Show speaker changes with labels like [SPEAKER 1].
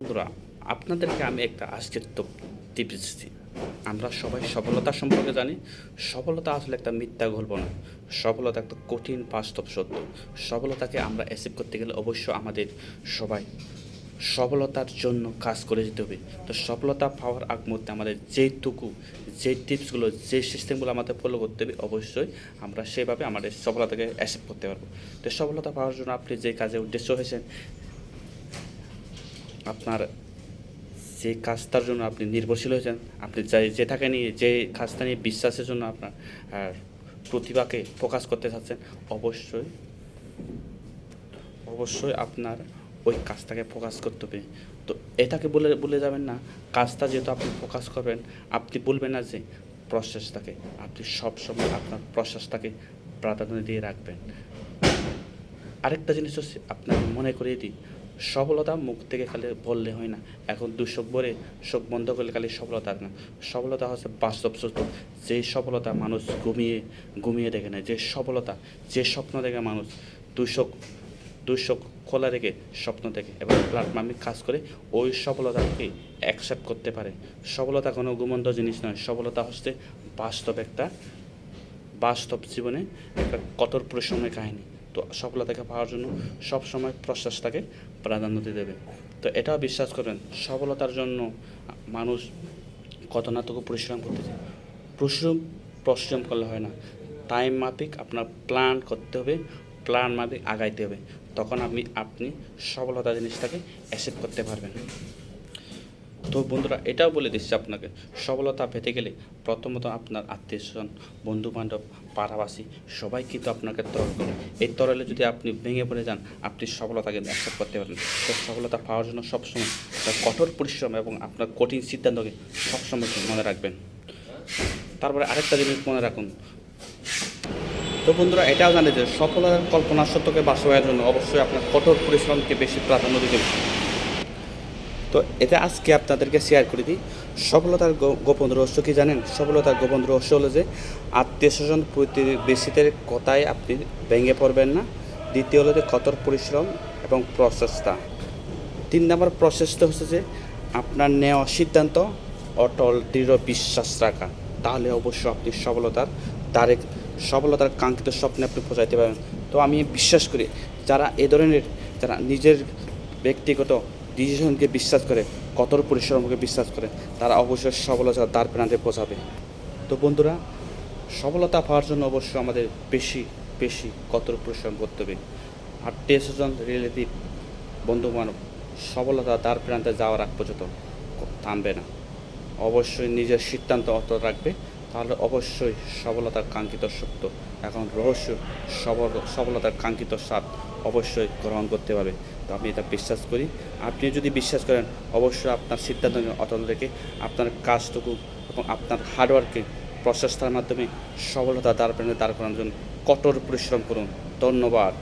[SPEAKER 1] বন্ধুরা, আপনাদেরকে আমি একটা আজকের টিপস দিচ্ছি। আমরা সবাই সফলতা সম্পর্কে জানি। সফলতা আসলে একটা মিথ্যা গল্প না সফলতা একটা কঠিন বাস্তব সত্য। সফলতাকে আমরা অ্যাচিভ করতে গেলে অবশ্য আমাদের সবাই সফলতার জন্য কাজ করে যেতে হবে। তো সফলতা পাওয়ার আগ মুহূর্তে আমাদের যেইটুকু যে টিপসগুলো যে সিস্টেমগুলো আমাদের ফলো করতে হবে, অবশ্যই আমরা সেভাবে আমাদের সফলতাকে অ্যাচিভ করতে পারব। তো সফলতা পাওয়ার জন্য আপনি যে কাজে উদ্দেশ্য হয়েছেন আপনার যে কাজটার জন্য আপনি নির্ভরশীল হয়েছেন, আপনি যে যেটাকে নিয়ে, যে কাজটা নিয়ে বিশ্বাসের জন্য আপনার প্রতিভাকে প্রকাশ করতে চাচ্ছেন, অবশ্যই অবশ্যই আপনার ওই কাজটাকে প্রকাশ করতে হবে। তো এটাকে বলে বলে যাবেন না, কাজটা যেহেতু আপনি প্রকাশ করবেন, আপনি বলবেন না যে প্রসেসটাকে আপনি সবসময় আপনার প্রসেসটাকে প্রাধান্য দিয়ে রাখবেন। আরেকটা জিনিস হচ্ছে, আপনাকে মনে করিয়ে দিই সফলতা মুখ থেকে খালি বললে হয় না। এখন দুশোক বলে চোখ বন্ধ করলে খালি সফলতা না। সফলতা হচ্ছে বাস্তব সত্য। যে সফলতা মানুষ ঘুমিয়ে ঘুমিয়ে দেখে না, যে সফলতা, যে স্বপ্ন দেখে মানুষ দুশোক দুশোক খোলা রেখে স্বপ্ন দেখে এবং প্ল্যাটফর্মে কাজ করে ওই সফলতাকে অ্যাকসেপ্ট করতে পারে। সফলতা কোনো গুমন্ত জিনিস নয়। সফলতা হচ্ছে বাস্তব একটা, বাস্তব জীবনে একটা কঠোর পরিশ্রমের কাহিনী। তো সফলতাকে পাওয়ার জন্য সবসময় প্রচেষ্টাকে প্রাধান্য দিয়ে দেবে। তো এটাও বিশ্বাস করবেন, সফলতার জন্য মানুষ কত না তবু পরিশ্রম করতেছে। পরিশ্রম পরিশ্রম করলে হয় না। টাইম মাফিক আপনার প্ল্যান করতে হবে প্ল্যান মাফিক আগাইতে হবে। তখন আপনি আপনি সফলতা জিনিসটাকে অ্যাসেপ্ট করতে পারবেন। তো বন্ধুরা, এটাও বলে দিচ্ছি আপনাকে, সফলতা পেতে গেলে প্রথমত আপনার আত্মীয় স্বজন বন্ধু বান্ধব পাড়াবাসী, সবাই কিন্তু আপনাকে তরল করে। এই তরলে যদি আপনি ভেঙে পড়ে যান, আপনি সফলতাকে অ্যাকসেপ্ট করতে পারেন তো সফলতা পাওয়ার জন্য সবসময় তার কঠোর পরিশ্রম এবং আপনার কঠিন সিদ্ধান্তকে সবসময় মনে রাখবেন। তারপরে আরেকটা জিনিস মনে রাখুন। তো বন্ধুরা, এটাও জানে যে সফলতার কল্পনা সত্যকে বাস্তবায়নের জন্য অবশ্যই আপনার কঠোর পরিশ্রমকে বেশি প্রাধান্য দিতে তো এটা আজকে আপনাদেরকে শেয়ার করে দিই। সফলতার গোপন রহস্য কি জানেন? সফলতার গোপন রহস্য হলো যে, আত্মীয় স্বজন প্রতিবেশীদের কথায় আপনি ভেঙে পড়বেন না। দ্বিতীয় হলো যে, কঠোর পরিশ্রম এবং প্রচেষ্টা। তিন নম্বর প্রচেষ্টা হচ্ছে যে, আপনার নেওয়া সিদ্ধান্ত অটল, দৃঢ় বিশ্বাস রাখা। তাহলে অবশ্য আপনি সফলতার দ্বারে সফলতার কাঙ্ক্ষিত স্বপ্নে আপনি পৌঁছাইতে পারবেন। তো আমি বিশ্বাস করি, যারা এ ধরনের, যারা নিজের ব্যক্তিগত ডিসিশনকে বিশ্বাস করে, কঠোর পরিশ্রমকে বিশ্বাস করে, তারা অবশ্যই সফলতা দ্বার প্রান্তে পৌঁছাবে। তো বন্ধুরা, সফলতা পাওয়ার জন্য অবশ্যই আমাদের বেশি বেশি কঠোর পরিশ্রম করতে হবে। আর স্বজন রিলেটিভ বন্ধু মানব সফলতা দ্বার প্রান্তে যাওয়ার আগ পর্যন্ত থামবে না। অবশ্যই নিজের সিদ্ধান্ত অটল রাখবে। তাহলে অবশ্যই সফলতার কাঙ্ক্ষিত সত্য। এখন রহস্য সবল, সফলতার কাঙ্ক্ষিত স্বাদ অবশ্যই গ্রহণ করতে পারবে তো আমি এটা বিশ্বাস করি। আপনি যদি বিশ্বাস করেন, অবশ্যই আপনার সিদ্ধান্ত অটল রেখে আপনার কাজটুকু এবং আপনার হার্ডওয়ার্কে প্রচেষ্টার মাধ্যমে সফলতা দাঁড় দাঁড় করানোর জন্য কঠোর পরিশ্রম করুন। ধন্যবাদ।